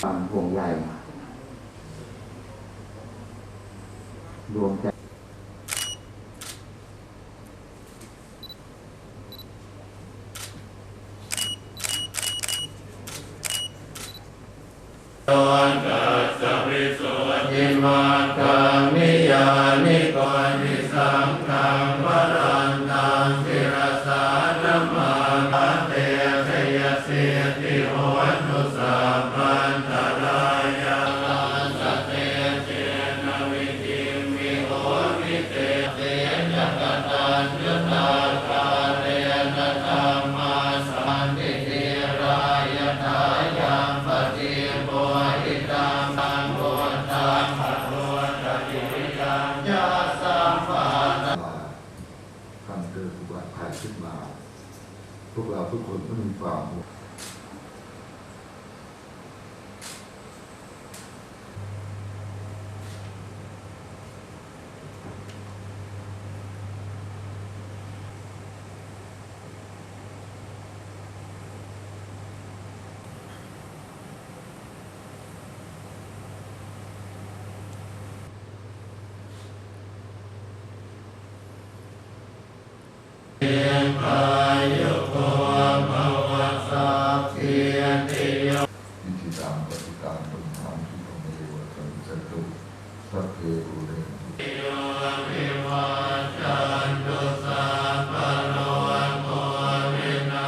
ความห่วงใยดวงใจตอนสัริสุทิมาคังนิยานิกรณิสังฆังวรันตังสิรสานัมมาเตชยเสติโหตุสัพ ขึ้นมา พวกเราทุกคนต้องมีความ ที่ตามปฏิการบนทางที่ของเทวดาจตุสัพเพ